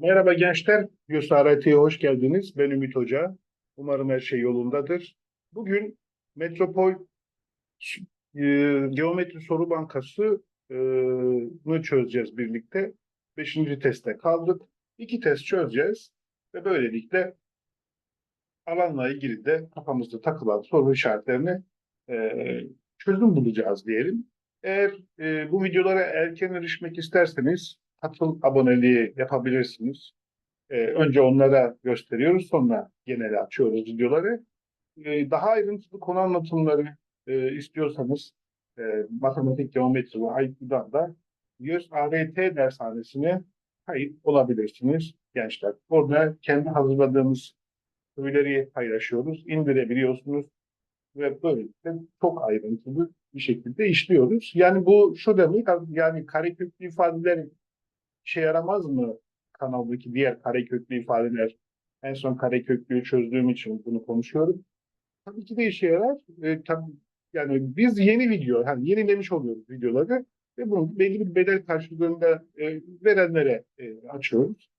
Merhaba gençler, YÖSART'ye hoş geldiniz. Ben Ümit Hoca. Umarım her şey yolundadır. Bugün Metropol e, Geometri Soru Bankası'nı çözeceğiz birlikte. Beşinci teste kaldık. İki test çözeceğiz ve böylelikle alanla ilgili de kafamızda takılan soru işaretlerini e, çözüm bulacağız diyelim. Eğer e, bu videolara erken erişmek isterseniz katıl aboneliği yapabilirsiniz. Ee, önce onlara gösteriyoruz, sonra genel açıyoruz videoları. Ee, daha ayrıntılı konu anlatımları e, istiyorsanız e, matematik, geometri ve IQ'dan da YÖS ART dershanesine kayıt olabilirsiniz gençler. Orada kendi hazırladığımız öğeleri paylaşıyoruz, indirebiliyorsunuz ve böylelikle çok ayrıntılı bir şekilde işliyoruz. Yani bu şu demek, yani kareköklü ifadeler işe yaramaz mı kanaldaki diğer kareköklü ifadeler? En son kareköklüyü çözdüğüm için bunu konuşuyorum. Tabii ki de işe yarar. E, tabii, yani biz yeni video, yani yenilemiş oluyoruz videoları ve bunu belli bir bedel karşılığında e, verenlere e, açıyoruz.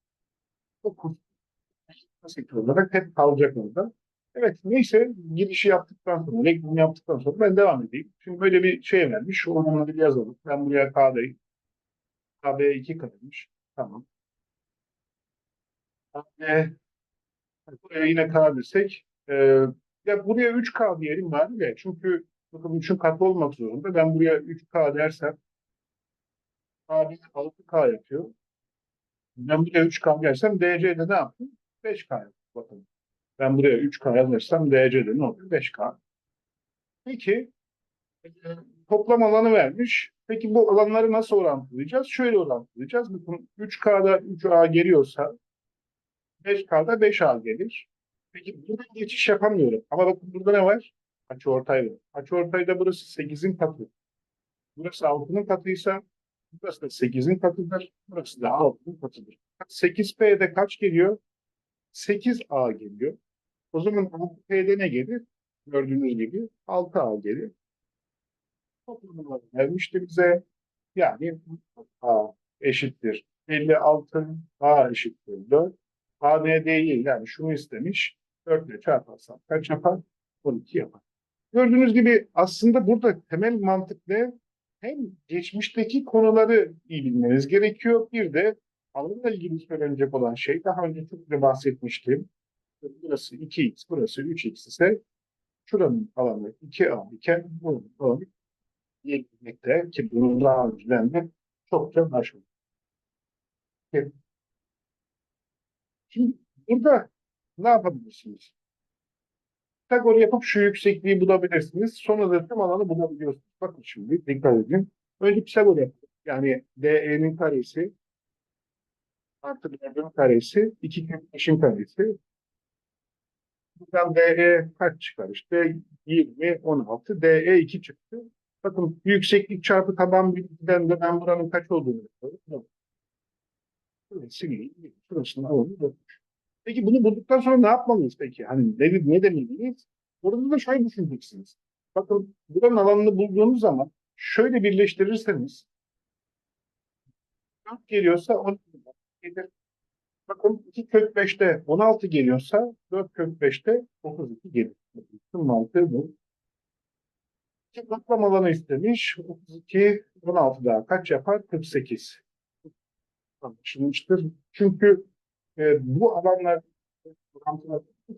O kurs olarak hep kalacak orada. Evet neyse girişi yaptıktan sonra, reklamı yaptıktan sonra ben devam edeyim. Şimdi böyle bir şey vermiş. Onları bir yazalım. Ben buraya K'dayım. KB2 kalmış. Tamam. KB, buraya yine K desek. E, ya buraya 3K diyelim bari de. Çünkü bakın 3'ün katı olmak zorunda. Ben buraya 3K dersem KB 6K yapıyor. Ben buraya 3K dersem DC'de ne yaptım? 5K yaptım. Bakın. Ben buraya 3K yazırsam DC'de ne oluyor? 5K. Peki e, toplam alanı vermiş. Peki bu alanları nasıl orantılayacağız? Şöyle orantılayacağız. Bakın 3K'da 3A geliyorsa 5K'da 5A gelir. Peki buradan geçiş yapamıyorum. Ama bakın burada ne var? Açıortay var. Açıortayda burası 8'in katı. Burası 6'nın katıysa burası da 8'in katıdır. Burası da 6'nın katıdır. 8P'de kaç geliyor? 8A geliyor. O zaman 6P'de ne gelir? Gördüğünüz gibi 6A gelir toplamını vermişti bize. Yani A eşittir 56 A eşittir 4. A ne değil yani şunu istemiş. 4 ile çarparsam kaç yapar? 12 yapar. Gördüğünüz gibi aslında burada temel mantık ne? Hem geçmişteki konuları iyi bilmeniz gerekiyor. Bir de alanla ilgili söylenecek olan şey daha önce çok da bahsetmiştim. Burası 2x, burası 3x ise şuranın alanı 2a iken bunun alanı diyebilmekte ki bunu daha önceden de çokça başvurdu. Şimdi burada ne yapabilirsiniz? Pisagor yapıp şu yüksekliği bulabilirsiniz. Sonra da tüm alanı bulabiliyorsunuz. Bakın şimdi dikkat edin. Önce Pisagor yapın. Yani DE'nin karesi artı 4'ün karesi 2 kök 5'in karesi. Buradan DE kaç çıkar işte? 20, 16. DE 2 çıktı. Bakın yükseklik çarpı taban bilgiden de ben buranın kaç olduğunu biliyorum. Sileyim. Şurasını alalım. Peki bunu bulduktan sonra ne yapmalıyız peki? Hani ne, ne demeliyiz? Burada da şöyle düşüneceksiniz. Bakın buranın alanını bulduğunuz zaman şöyle birleştirirseniz 4 geliyorsa 12 gelir. Bakın 2 kök 5'te 16 geliyorsa 4 kök 5'te 32 gelir. Tüm mantığı bu. Toplam alanı istemiş. 32, 16 daha kaç yapar? 48. Anlaşılmıştır. Çünkü e, bu alanlar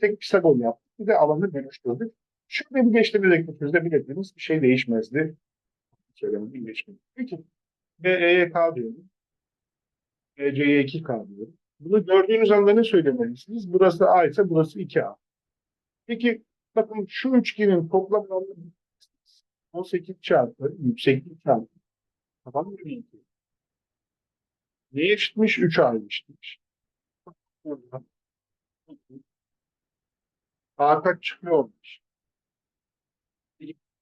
tek Pisagor yaptık. Bir de alanı dönüştürdük. Şöyle bir geçtiğimiz eklemimizde bildiğiniz bir şey değişmezdi. Söylemedim geçmedi. Peki. BE'ye K diyorum. BC'ye 2K diyorum. Bunu gördüğünüz anda ne söylemelisiniz? Burası A ise burası 2A. Peki bakın şu üçgenin toplam alanı 18 çarpı yükseklik çarpı taban bölü Neye eşitmiş? 3 A eşitmiş. A kaç çıkıyormuş?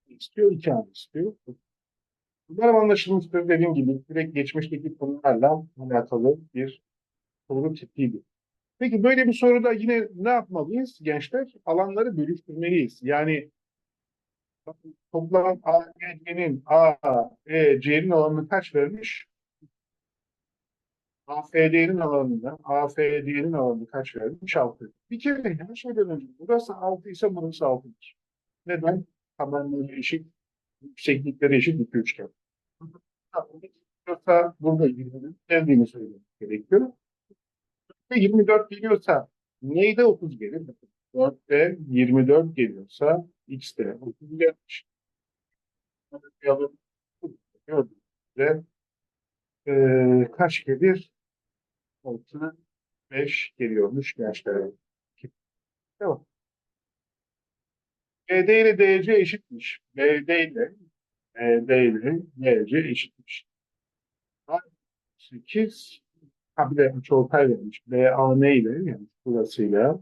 istiyor, 2 A istiyor. Bunlar anlaşılmıştır dediğim gibi direkt geçmişteki konularla alakalı bir soru tipiydi. Peki böyle bir soruda yine ne yapmalıyız gençler? Alanları bölüştürmeliyiz. Yani toplam AEC'nin A, E, C'nin alanını kaç vermiş? AFD'nin alanında AFD'nin alanı kaç vermiş? 6. Bir kere her şeyden önce burası 6 ise burası 6'dır. Neden? Tabanları eşit, yükseklikleri eşit iki üçgen. Yoksa burada 20 geldiğini söylemek gerekiyor. Ve 24 geliyorsa neyde 30 gelir? 4'te 24 geliyorsa x'te 30 gelmiş. Gördüğünüzde e, kaç gelir? 6, 5 geliyormuş gençler. Tamam. BD ile DC eşitmiş. BD ile BD ile DC eşitmiş. 8 ha bir de açıortay vermiş. BAN ile yani burasıyla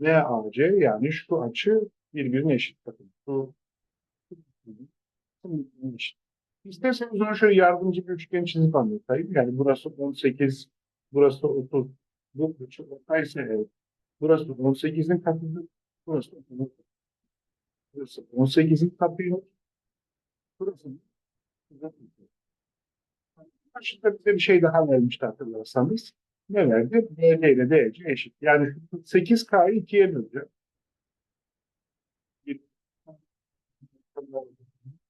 VAC yani şu açı birbirine eşit. Bakın şu. İsterseniz onu şöyle yardımcı bir üçgen çizip anlatayım. Yani burası 18, burası 30. Bu açıortay ise evet. Burası 18'in katıdır. Burası 30'un Burası 18'in katıymış. Burası Başında bize bir şey daha vermişti hatırlarsanız. Ne verdi? BD ile DC eşit. Yani 8K'yı 2'ye böleceğim.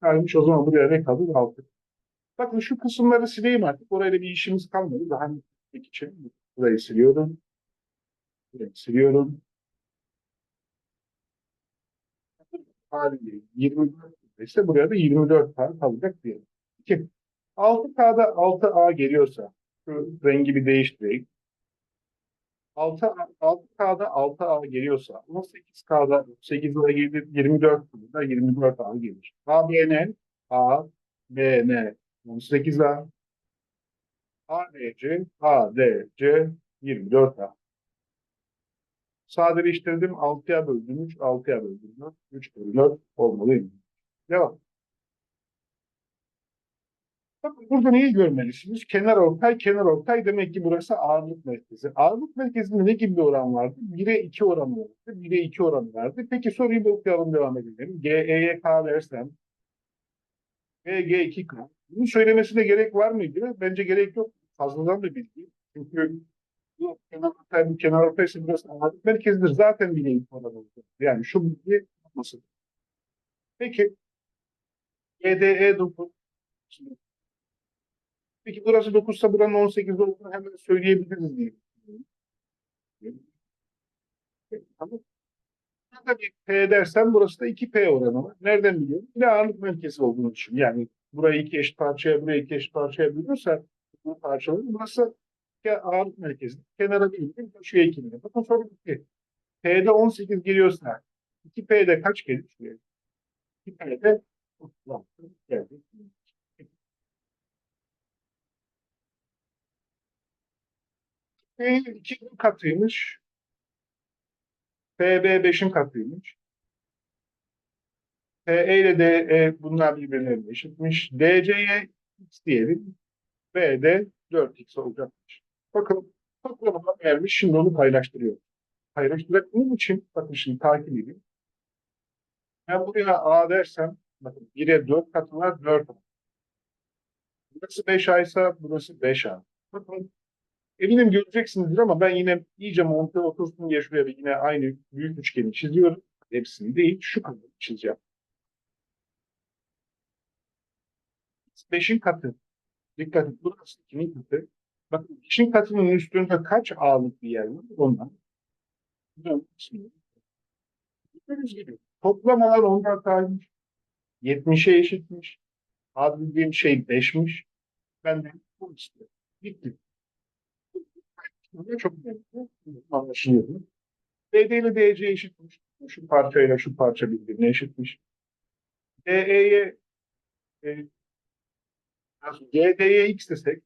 Kalmış o zaman buraya ne kalır? 6. Bakın şu kısımları sileyim artık. Orayla bir işimiz kalmadı. Daha netlik için burayı siliyorum. Burayı siliyorum. Haliyle 24 ise buraya da 24 tane kalacak diyelim. 2. 6K'da 6A geliyorsa şu rengi bir değiştireyim. 6, 6K'da 6A geliyorsa 18K'da 8'e gelir 24'da 24A gelir. ABN A, BN 18A ADC ADC 24A Sadeleştirdim 6'ya böldüm 3, 6'ya böldüm 4, 3 bölü 4 olmalıydı. Devam. Burada neyi görmelisiniz? Kenar ortay, kenar ortay demek ki burası ağırlık merkezi. Ağırlık merkezinde ne gibi bir oran vardı? 1'e 2 oranı vardı. 1'e 2 oranı vardı. Peki soruyu bir okuyalım devam edelim. GE'ye K versem VG 2K. Bunu söylemesine gerek var mıydı? Bence gerek yok. Fazladan da bilgi. Çünkü bu kenar ortay, bu kenar ortay ise burası ağırlık merkezidir. Zaten 1'e 2 oranı oldu. Yani şu bilgi olmasın. Peki GDE 9 Şimdi Peki burası 9 ise buranın 18 olduğunu hemen söyleyebiliriz diye. Tamam. Burada bir P dersen burası da 2P oranı var. Nereden biliyorum? Yine ağırlık merkezi olduğunu düşün. Yani burayı iki eşit parçaya, burayı iki eşit parçaya bölüyorsa bu parçaların burası ağırlık merkezi. Kenara bir indim, köşeye iki indim. Bakın soru bitti. P'de 18 geliyorsa 2P'de kaç gelir? 2P'de 30 geldi. P 2'nin katıymış. PB 5'in katıymış. PE ile DE bunlar birbirlerine eşitmiş. DC'ye x diyelim. B de 4x olacakmış. Bakın toplamına vermiş. Şimdi onu paylaştırıyor. Paylaştırabilmem için bakın şimdi takip edin. Ben buraya A dersem bakın 1'e 4 katı var 4 A. Burası 5A ise burası 5A. Bakın Eminim göreceksinizdir ama ben yine iyice mantığı otursun diye şuraya bir yine aynı büyük üçgeni çiziyorum. Hepsini değil, şu kadar çizeceğim. Beşin katı. Dikkat et, burası ikinin katı. Bakın beşin katının üstünde kaç A'lık bir yer var ondan. Gördüğünüz gibi toplamalar ondan kaymış. 70'e eşitmiş. A dediğim şey 5'miş. Ben de bu istiyorum. Bitti. Çok anlaşılıyor. BD ile DC eşitmiş. Şu parçayla şu parça birbirine eşitmiş. DE'ye e, GD'ye x desek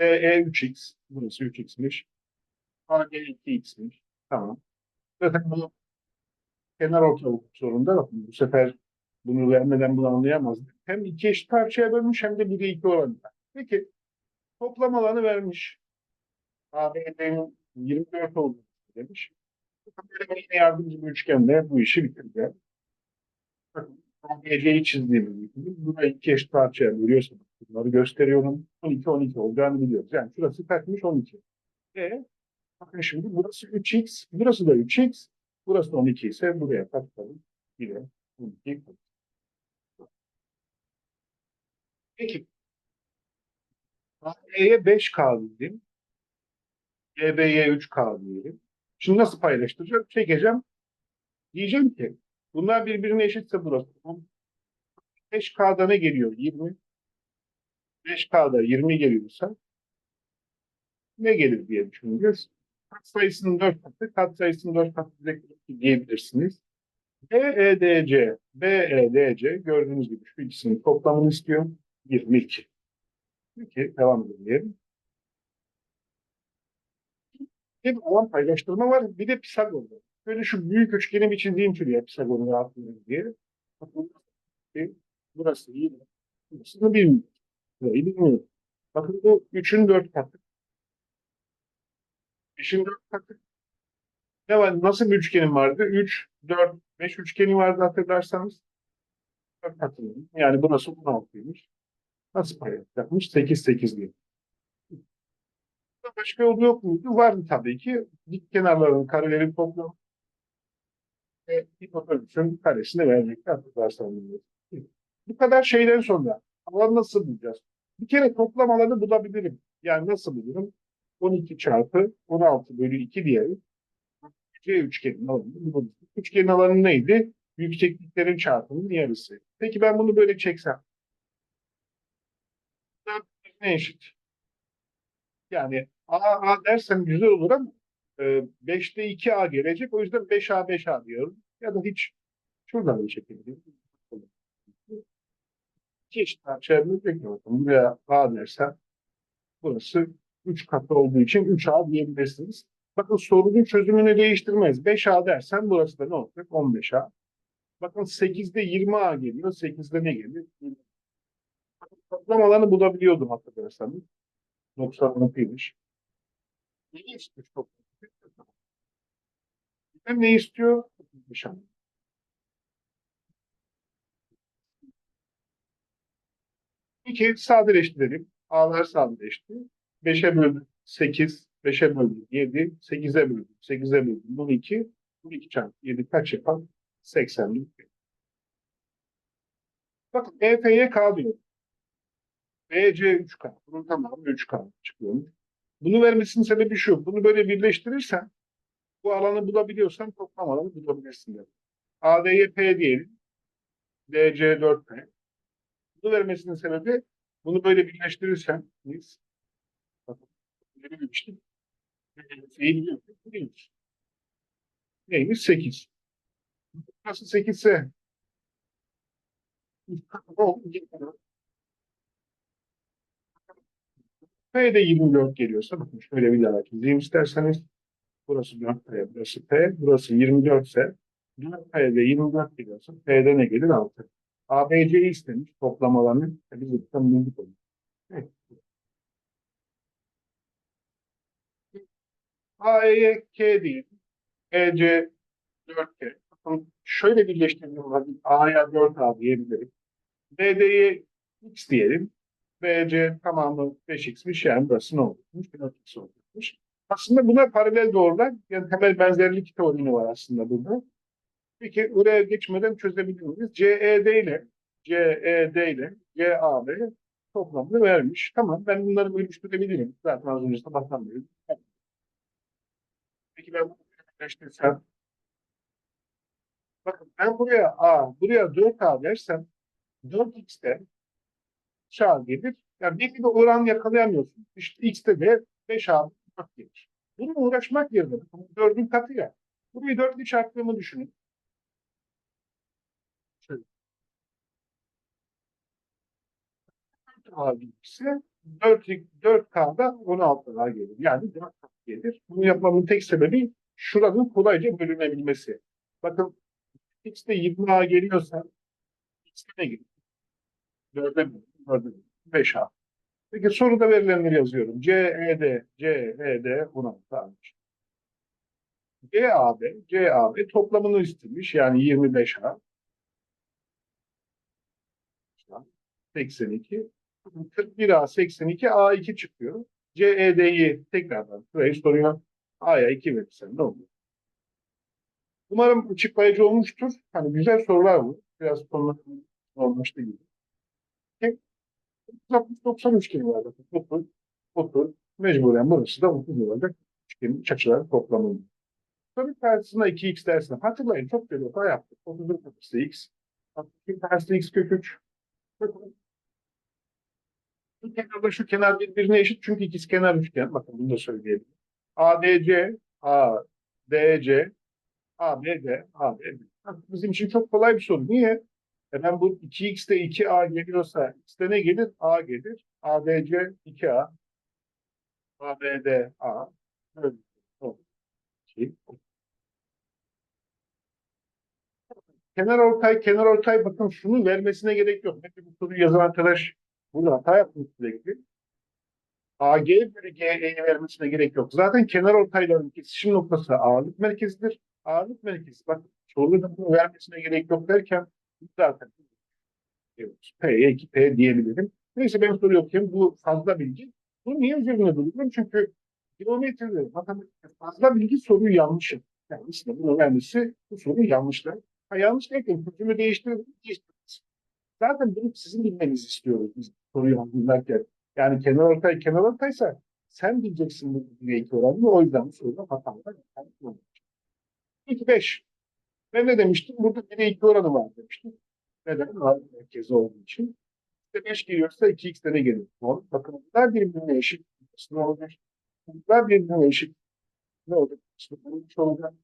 DE 3x burası 3x'miş. AG 2x'miş. Tamam. Zaten bunu kenar ortalık sorunda bakın bu sefer bunu vermeden bunu anlayamazdık. Hem iki eşit parçaya bölmüş hem de 1'e 2 oranında. Peki toplam alanı vermiş. ABD'nin 24 olduğunu demiş. Böyle yine yardımcı bir üçgenle bu işi bitirdi. ABC'yi çizdiğimiz gibi burayı iki eşit parçaya bölüyorsanız Bunları gösteriyorum. 12, 12 olacağını biliyoruz. Yani şurası kaçmış 12. E bakın şimdi burası 3x, burası da 3x, burası da 12 ise buraya katalım. De 12 koyalım. Peki. E'ye 5K dedim. GB'ye 3K diyelim. Şimdi nasıl paylaştıracağım? Çekeceğim. Diyeceğim ki bunlar birbirine eşitse burası. 5K'da ne geliyor? 20. 5K'da 20 geliyorsa ne gelir diye düşüneceğiz. Kat sayısının 4 katı, kat sayısının 4 katı diyebilirsiniz. BEDC, BEDC gördüğünüz gibi şu ikisinin toplamını istiyor. 22. Peki devam edelim. Bir alan paylaştırma var. Bir de Pisagor var. Böyle şu büyük üçgeni bir çizeyim şuraya Pisagor'un rahatlığını diye. Burası iyi. Burasını bilmiyorum. Burayı bilmiyorum. Bakın bu 3'ün 4 katı. 5'in 4 katı. Ne var? Nasıl bir üçgenim vardı? 3, 4, 5 üçgeni vardı hatırlarsanız. 4 katı. Yani burası 16'ymış. Nasıl paylaşacakmış? 8, 8 diye. Başka yolu yok muydu? Vardı tabii ki. Dik kenarların karelerin toplamı ve hipotenüsün karesini hatırlarsanız. Bu kadar şeyden sonra alanı nasıl bulacağız? Bir kere toplam alanı bulabilirim. Yani nasıl bulurum? 12 çarpı 16 bölü 2 diyelim. C üçgenin alanını buluruz. Üçgenin alanı neydi? Yüksekliklerin çarpımının yarısı. Peki ben bunu böyle çeksem. Ne eşit? Yani A, A dersem güzel olur ama e, 5'te 2A gelecek. O yüzden 5A 5A diyorum. Ya da hiç şuradan bir çekebilirim. İki eşit parçaya bekliyorum. Buraya A dersem burası 3 katı olduğu için 3A diyebilirsiniz. Bakın sorunun çözümünü değiştirmez. 5A dersen burası da ne olacak? 15A. Bakın 8'de 20A geliyor. 8'de ne gelir? Toplam alanı bulabiliyordum hatırlarsanız. 96'ymış. Ne istiyor çok? Bizden ne istiyor? Nişan. İki sadeleştirelim. A'lar sadeleşti. 5'e böldük 8, 5'e böldük 7, 8'e böldük 8'e böldük 12, 12 çarpı 7 kaç yapar? 80. Bakın EF'ye K diyor. BC 3K. Bunun tamamı 3K çıkıyormuş. Bunu vermesinin sebebi şu. Bunu böyle birleştirirsen bu alanı bulabiliyorsan toplam alanı bulabilirsin. Dedim. AD'ye P diyelim. DC 4P. Bunu vermesinin sebebi bunu böyle birleştirirsen biz bakın böyle bilmiştim. Neymiş? Neymiş? 8. Nasıl 8 ise P'de 24 geliyorsa bakın şöyle bir daha çizeyim isterseniz. Burası 4 P, burası P, burası 24 ise 4 P'de 24 geliyorsa P'de ne gelir? 6. ABC'yi istemiş toplam alanı. E biz de tam bildik onu. Evet. AE'ye K diyelim. EC 4K. Bakın şöyle birleştirdiğim vakit A'ya 4A diyebilirim. BD'ye X diyelim. BC tamamı 5x'miş yani burası ne olacakmış? 4x olacakmış. Aslında buna paralel doğrular yani temel benzerlik teoremi var aslında burada. Peki oraya geçmeden çözebilir? CED ile CED ile CAB toplamını vermiş. Tamam ben bunları bölüştürebilirim. Zaten az önce sabahtan beri. Peki ben bunu birleştirsem bakın ben buraya A, buraya 4A versem 4x'te şah gelir. Yani belli bir oran yakalayamıyorsun. İşte x'te de 5 A 4 gelir. Bununla uğraşmak yerine 4'ün katı ya. Burayı 4 ile çarptığımı düşünün. Şöyle. A gelirse 4, 4K'da 16 A gelir. Yani 4 kat gelir. Bunu yapmamın tek sebebi şuranın kolayca bölünebilmesi. Bakın x'te 20A geliyorsa x'te ne gelir? 4'e gördüğünüz 5 harf. Peki soruda verilenleri yazıyorum. C, E, D, C, CED, CED buna tanımış. GAB, GAB toplamını istemiş. Yani 25 harf. 82. 41A 82 A2 çıkıyor. CED'yi tekrardan şuraya soruyor. A'ya 2 verirsen ne olur? Umarım açıklayıcı olmuştur. Hani güzel sorular bu. Biraz konular olmuştu gibi. Peki. 93 kelime olacak. Usul, usul, mecburen burası da usul olacak. Kelime, çakıların toplamı. Tabii tersine 2x dersine. Hatırlayın çok bir hata yaptık. 31 köküsü x. Tersine x kök 3. Bu kenarda şu kenar birbirine eşit çünkü ikiz kenar üçgen. Bakın bunu da söyleyelim. ADC, ADC, ABD, ABD. Bizim için çok kolay bir soru. Niye? E ben bu 2x'te 2a geliyorsa x'te ne gelir? a gelir. ADC 2a. ABD a. Şey. Kenar ortay, kenar ortay bakın şunu vermesine gerek yok. Peki bu soruyu yazan arkadaş burada hata yapmış sürekli. AG bölü GE'yi vermesine gerek yok. Zaten kenar ortayların kesişim noktası ağırlık merkezidir. Ağırlık merkezi bak soruda bunu vermesine gerek yok derken zaten diyoruz. P'ye 2P diyebilirim. Neyse ben soru okuyayım. Bu fazla bilgi. Bu niye üzerine duruyorum? Çünkü geometride matematikte fazla bilgi soruyu yanlış. Yani işte bunu vermesi bu soruyu yanlışlar. Ha, yanlış derken çözümü değiştirir, değiştirmez. Zaten bunu sizin bilmenizi istiyoruz biz soruyu hazırlarken. Yani kenar ortay kenar ortaysa sen bileceksin bu direkt oranını. O yüzden bu soruda hatalar. Yani, 2 5. Ben ne demiştim? Burada 1'e 2 oranı var demiştim. Neden? Ağırlık merkezi olduğu için. İşte 5 geliyorsa 2x'te ne gelir? Doğru. Bakın bunlar birbirine eşit. Ne olacak? Bunlar birbirine eşit. Ne olacak? İşte bunun üç olacak.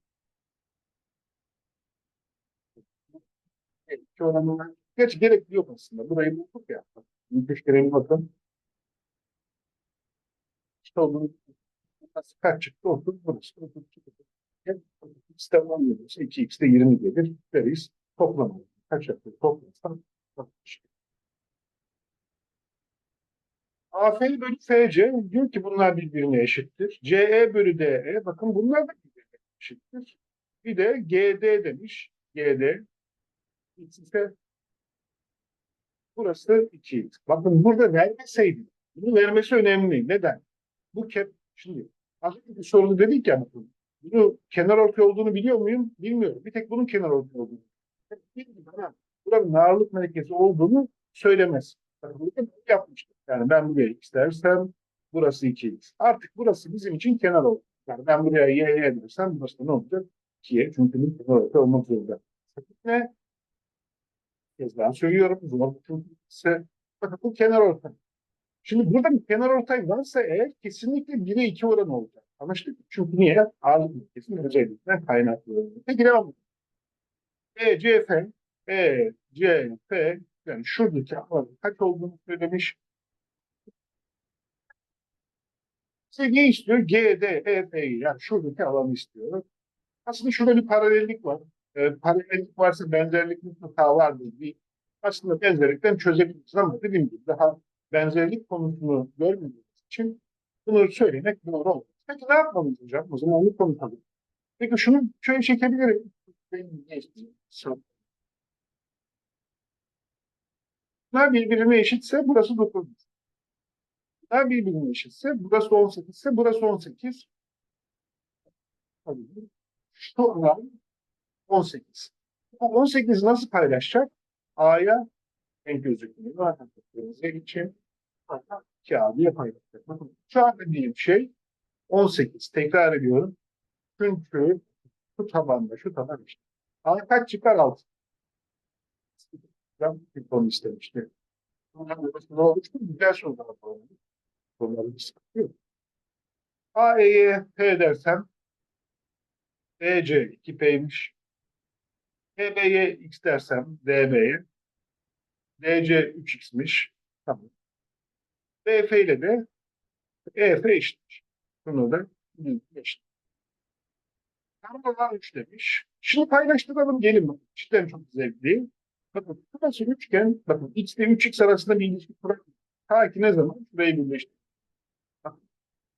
İki oranı var. Gerçi gerekli yok aslında. Burayı bulduk ya. Müthiş görevi bakın. İşte onun kaç çıktı? 30 burası. 30 çıktı. 10 geliyorsa 2x'te 20 gelir. Deriz. Toplam. Kaç yapıyor? Toplamsan 60. AF bölü FC diyor ki bunlar birbirine eşittir. CE bölü DE bakın bunlar da birbirine eşittir. Bir de GD demiş. GD. İse burası 2x. Bakın burada vermeseydi. Bunu vermesi önemli. Neden? Bu kep şimdi az önce bir soru dedik ya bakın. Bunu kenar ortay olduğunu biliyor muyum? Bilmiyorum. Bir tek bunun kenar ortay olduğunu. Ama buranın ağırlık merkezi olduğunu söylemez. Yapmıştık. Yani ben buraya x burası 2x. Artık burası bizim için kenar oldu. Yani ben buraya y, y dersem burası da ne olacak? 2y. Çünkü bu kenar ortay olmak zorunda. Ne? Kez daha söylüyorum. Zor ise bakın bu kenar ortay. Şimdi burada bir kenar ortay varsa eğer kesinlikle 1'e 2 oran olacak. Anlaştık mı? Çünkü niye? Ağırlık merkezinin özelliğinden kaynaklı. Peki devam edelim. E, C, F, E, C, F yani şuradaki alanın kaç olduğunu söylemiş. Size ne istiyor? G, D, E, F'yi yani şuradaki alanı istiyor. Aslında şurada bir paralellik var. E, paralellik varsa benzerlik mutlaka vardır. Bir, aslında benzerlikten çözebiliriz ama dediğim gibi daha benzerlik konusunu görmediğimiz için bunu söylemek doğru olmaz. Peki ne yapmalıyız hocam? O zaman onu konuşalım. Peki şunu şöyle çekebilirim. Bunlar birbirine eşitse burası 9. Bunlar birbirine eşitse burası 18 ise burası 18. Tabii. Şu alan 18. Bu 18 nasıl paylaşacak? A'ya en gözükmüyor. Zaten için kağıdıya paylaşacak. Bakın an dediğim şey 18. Tekrar ediyorum. Çünkü şu tabanda, şu taban işte. A kaç çıkar 6? Ben bir konu istemiştim. Ne olmuştu? Güzel sorular yapalım. Soruların bir sıkıntı yok. A, E'ye P dersem EC 2P'ymiş. DB'ye X dersem DB'ye DC 3X'miş. Tamam. BF ile de EF eşitmiş. Bunu da eşit. Karmalar 3 demiş. Şimdi paylaştıralım gelin bakın. Cidden çok zevkli. Bakın burası üçgen. Bakın x ile 3x arasında bir ilişki kuralım. Ta ki ne zaman? Şurayı birleştirelim. Bakın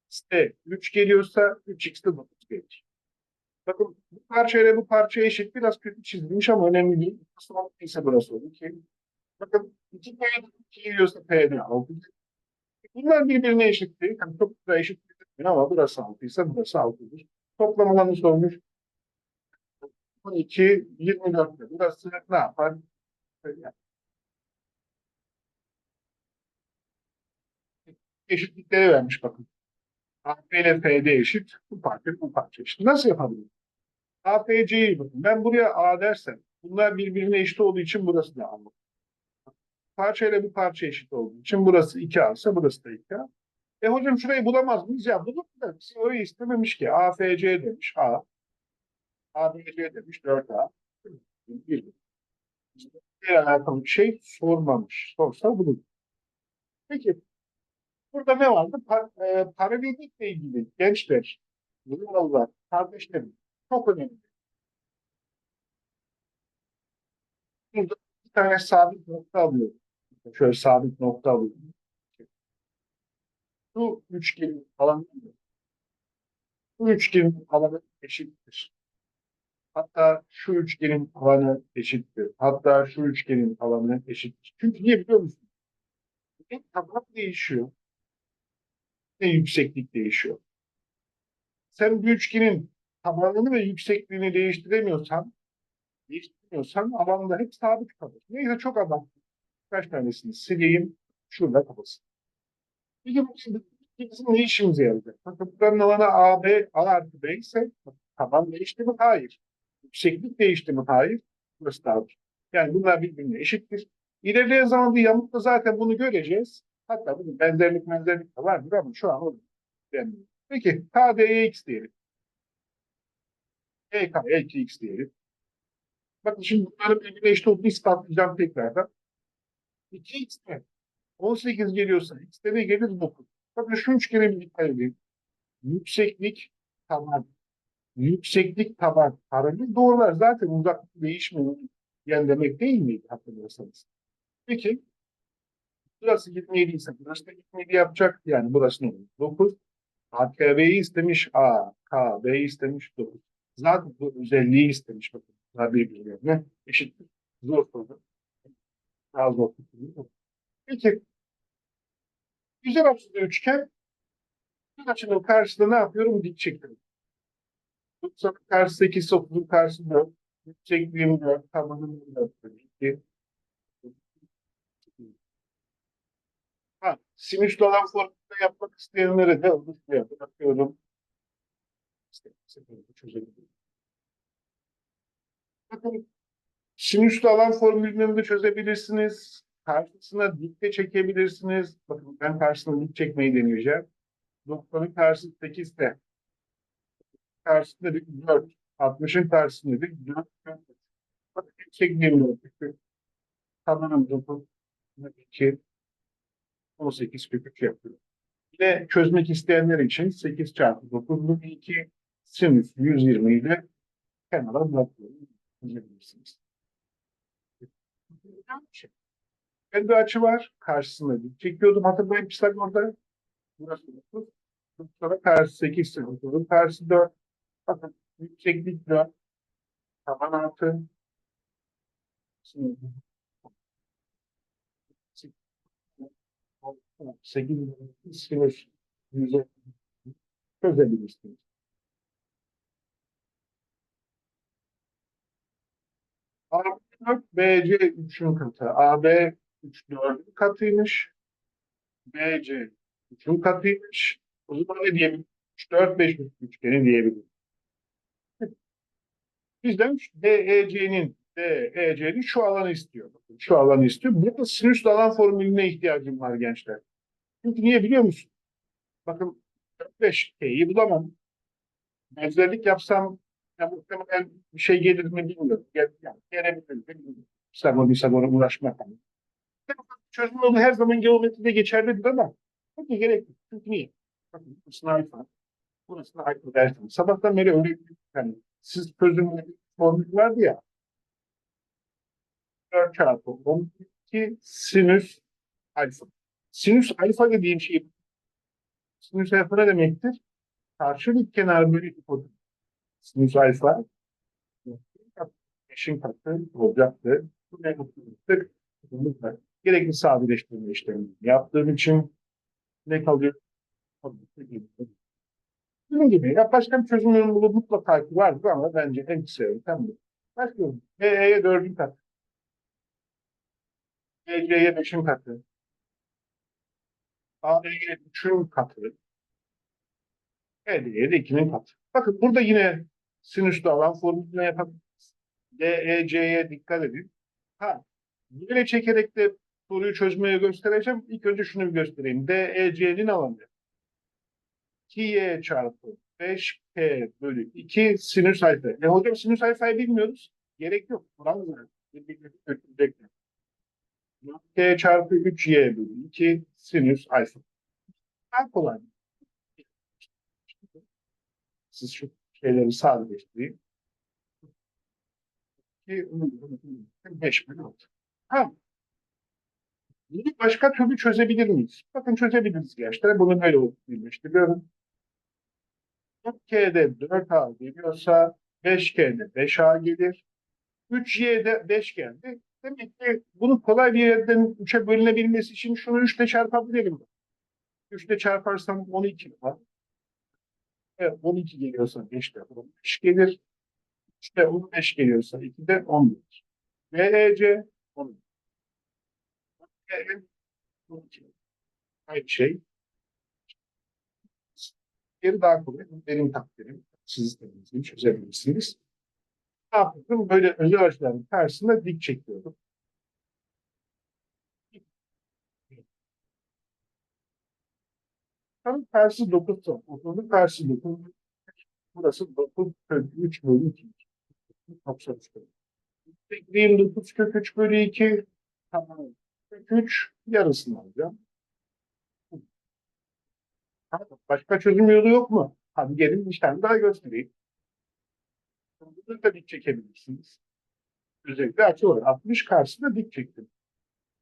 x'te 3 geliyorsa 3x'te 9 gelir. Bakın bu parçayla bu parça eşit. Biraz kötü çizilmiş ama önemli değil. Nasıl ise burası olur ki. Bakın 2 P'de 2 geliyorsa P'de 6 Bunlar birbirine eşit değil. Yani çok da eşit değil ama burası 6 ise burası 6'dır. Toplamalarını sormuş. 12, 24. Burası ne yapar? Yani eşitlikleri vermiş bakın. AP ile PD eşit, bu parça bu parça eşit. Nasıl yapabilirim? APC'yi bakın. Ben buraya A dersem, bunlar birbirine eşit olduğu için burası da A. Parça ile bu parça eşit olduğu için burası 2A ise burası da 2A. E hocam şurayı bulamaz mıyız? Ya bulur da biz öyle istememiş ki. AFC demiş A. ABC demiş 4A. Bir. Alakalı bir şey sormamış. Sorsa bulur. Peki Burada ne vardı? Pa e, paralellikle ilgili gençler, yıllar, kardeşlerim çok önemli. Burada bir tane sabit nokta alıyorum. Şöyle sabit nokta alıyorum. Bu üçgenin alanı bu üçgenin alanı eşittir. Hatta şu üçgenin alanı eşittir. Hatta şu üçgenin alanı eşittir. Çünkü niye biliyor musun? Ne taban değişiyor ve yükseklik değişiyor. Sen bir üçgenin tabanını ve yüksekliğini değiştiremiyorsan, değiştirmiyorsan alanda hep sabit kalır. Neyse çok adam. Kaç tanesini sileyim, şurada kalsın. Peki bu bizim ne işimize yarayacak? Bakın buranın alanı AB, A artı B ise taban değişti mi? Hayır. Yükseklik değişti mi? Hayır. Burası da alır. Yani bunlar birbirine eşittir. İlerleyen zamanda yamukta zaten bunu göreceğiz. Hatta bunun benzerlik benzerlik de vardır ama şu an o demiyor. Peki KD'ye x diyelim. EK, eksi x diyelim. Bakın şimdi bunların birbirine eşit olduğunu ispatlayacağım tekrardan. 2x 18 geliyorsa x'te ne gelir? 9. Bakın şu üçgene bir dikkat edin. Yükseklik taban. Yükseklik taban. Paralel doğrular zaten uzaklık değişmiyor. Yani demek değil miydi hatırlarsanız? Peki Burası 27 ise burası da 27 yapacak. Yani burası ne olur? 9. AKB'yi istemiş A, K, B istemiş 9. Zaten bu özelliği istemiş. Bakın. Bunlar birbirlerine eşittir. Zor soru. Zor soru. Peki. Güzel açılı üçgen. Bir açının karşısında ne yapıyorum? Dik çekiyorum. 90'ın karşısı 8, 9'un karşısı 4. Yüksekliğim 4, tabanım 4. 2, Ha, sinüs dolan formunda yapmak isteyenlere de oluşturuyor. Bırakıyorum. İşte, çözebilirim. Bakın, sinüslü alan formüllerini de çözebilirsiniz. Karşısına dikte çekebilirsiniz. Bakın ben karşısına dik çekmeyi deneyeceğim. Noktanın karşısı 8 de. Karşısında bir 4. 60'ın karşısında bir 4. Bakın çekmiyorum. Tamam, 9. 2, 18 kök 3 yapıyor. Yine çözmek isteyenler için 8 çarpı 9 bölü 2 sinüs 120 ile kenara bırakıyorum. Çözebilirsiniz. Ben bir açı var. Karşısında çekiyordum. Hatırlayın Pisagor'da. Burası 9. Sonra karşı 8 sınıfının karşı 4. Bakın yükseklik 4. Taban 6. Sınıf 8 sinüs yüze çözebilirsiniz. A4 BC 3'ün katı. AB 3 4'ün katıymış. BC 3'ün katıymış. O zaman ne diyebilirim? 3 4 5 üçgeni diyebilirim. Bizden DEC'nin DEC'nin şu alanı istiyor. Şu alanı istiyor. Burada sinüs alan formülüne ihtiyacım var gençler. Çünkü niye biliyor musun? Bakın 5 T'yi bulamam. Benzerlik yapsam ya muhtemelen bir şey gelir mi bilmiyorum. Gel, yani gelebilir mi? Pisagor, Pisagor'a uğraşmak. Yani. Çözüm yolu her zaman geometride geçerlidir ama peki gerek yok. Çünkü niye? Bakın burası alfa. Burası alfa dersin. Sabahtan beri öyle yani siz çözümle formül vardı ya 4 çarpı 12 sinüs alfa. Sinüs alfa dediğim şey sinüs alfa ne demektir? Karşı kenar bölü hipotenüs. Alfa eşin katı olacaktır. Bu ne yaptık? Gerekli sadeleştirme işlemini yaptığım için ne kalıyor? Bunun gibi. Ya başka bir çözüm yolu mutlaka ki vardır ama bence en kısa yöntem bu. Başlıyorum. E'ye dördün katı. EC'ye beşin katı. AE'ye üçün katı. ED'ye de ikinin katı. Bakın burada yine sinüslü alan formülüne yapabiliriz. DEC'ye dikkat edin. Ha, böyle çekerek de soruyu çözmeye göstereceğim. İlk önce şunu bir göstereyim. DEC'nin alanı 2y çarpı 5k bölü 2 sinüs alfa. E hocam sinüs alfayı bilmiyoruz. Gerek yok. Kural var. Götürecekler. k çarpı 3y bölü 2 sinüs alfa. Daha kolay. Siz şu şeyleri sadeleştireyim. 5 bölü 6. Ha. Bunu başka türlü çözebilir miyiz? Bakın çözebiliriz gençler. Bunu böyle. Görün. 4K'de 4A geliyorsa 5K'de 5A gelir. 3Y'de 5 geldi. Demek ki bunu kolay bir yerden 3'e bölünebilmesi için şunu 3 ile çarpabilirim. 3 ile çarparsam 12 var. Evet, 12 geliyorsa 5 de 15 gelir. 3 de 15 geliyorsa 2 de 11. VEC 11. Aynı şey. Diğeri daha kolay. Benim takdirim. Siz gibi çözebilirsiniz. Ne yapıyorum? Böyle özel açıların karşısında dik çekiyorum. Tam tersi 9 son. Oturdu tersi 9. Burası 9 kök 3 bölü 2. 93 bölü. Ekleyeyim 9 kök 3 bölü 2. Tamam. Kök 3 yarısını alacağım. Başka çözüm yolu yok mu? Hadi gelin bir tane daha göstereyim. Bunu da dik çekebilirsiniz. Özellikle açı olarak 60 karşısında dik çektim.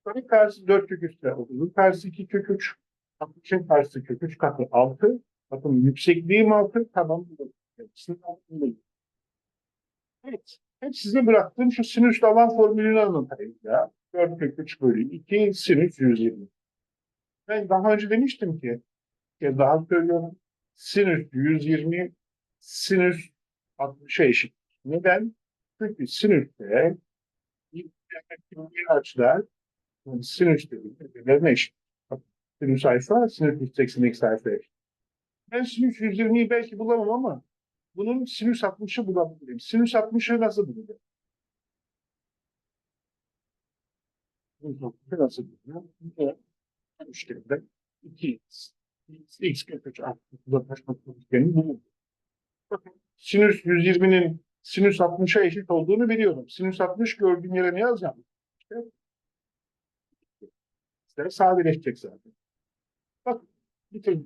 Sonra karşısı 4 kök 3 30'un karşısı 2 kök 3. 60'ın karşısı kök 3 katı 6. Bakın yüksekliğim 6. Tamam. Yapısının altındayım. Evet. Hep size bıraktığım şu sinüs alan formülünü anlatayım ya. 4 kök 3 bölü 2 sinüs 120. Ben daha önce demiştim ki kez daha söylüyorum. Sinüs 120 sinüs 60'a eşit. Neden? Çünkü sinüste bir açılar sinüs birbirlerine eşit. Sinüs alfa, sinüs 180 eksi alfa eşit. Ben sinüs 120'yi belki bulamam ama bunun sinüs 60'ı bulabilirim. Sinüs 60'ı nasıl bulacağım? Sinüs 60'ı nasıl bulacağım? İşte de 2x x kök 3 artı uzaklaşma üçgeni bulunur. Bakın sinüs 120'nin sinüs 60'a eşit olduğunu biliyorum. Sinüs 60 gördüğüm yere ne yazacağım? İşte sizlere sadeleşecek zaten. Bir tek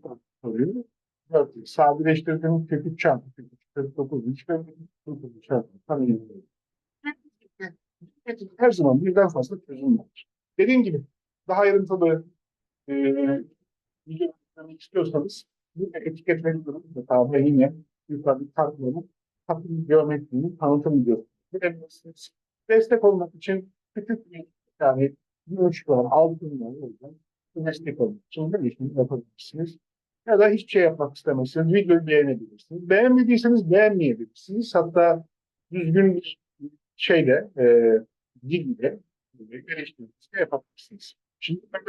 soruyu gördük. Sadeleştirdiğimiz kök 3 çarpı kök 3 49 3 ve 9 çarpı tam her zaman birden fazla çözüm var. Dediğim gibi daha ayrıntılı e, video öğrenmek istiyorsanız bir etiket veriyorum. Tabi yine yukarıda tartmanın takım geometrinin tanıtım videosu. Destek olmak için küçük bir yani bir ölçü var, altın var. Destek olmak için de yapabilirsiniz. Ya da hiçbir şey yapmak istemezseniz videoyu beğenebilirsiniz. Beğenmediyseniz beğenmeyebilirsiniz. Hatta düzgün bir şeyle, e, dille eleştirinizi yapabilirsiniz. Şimdi ben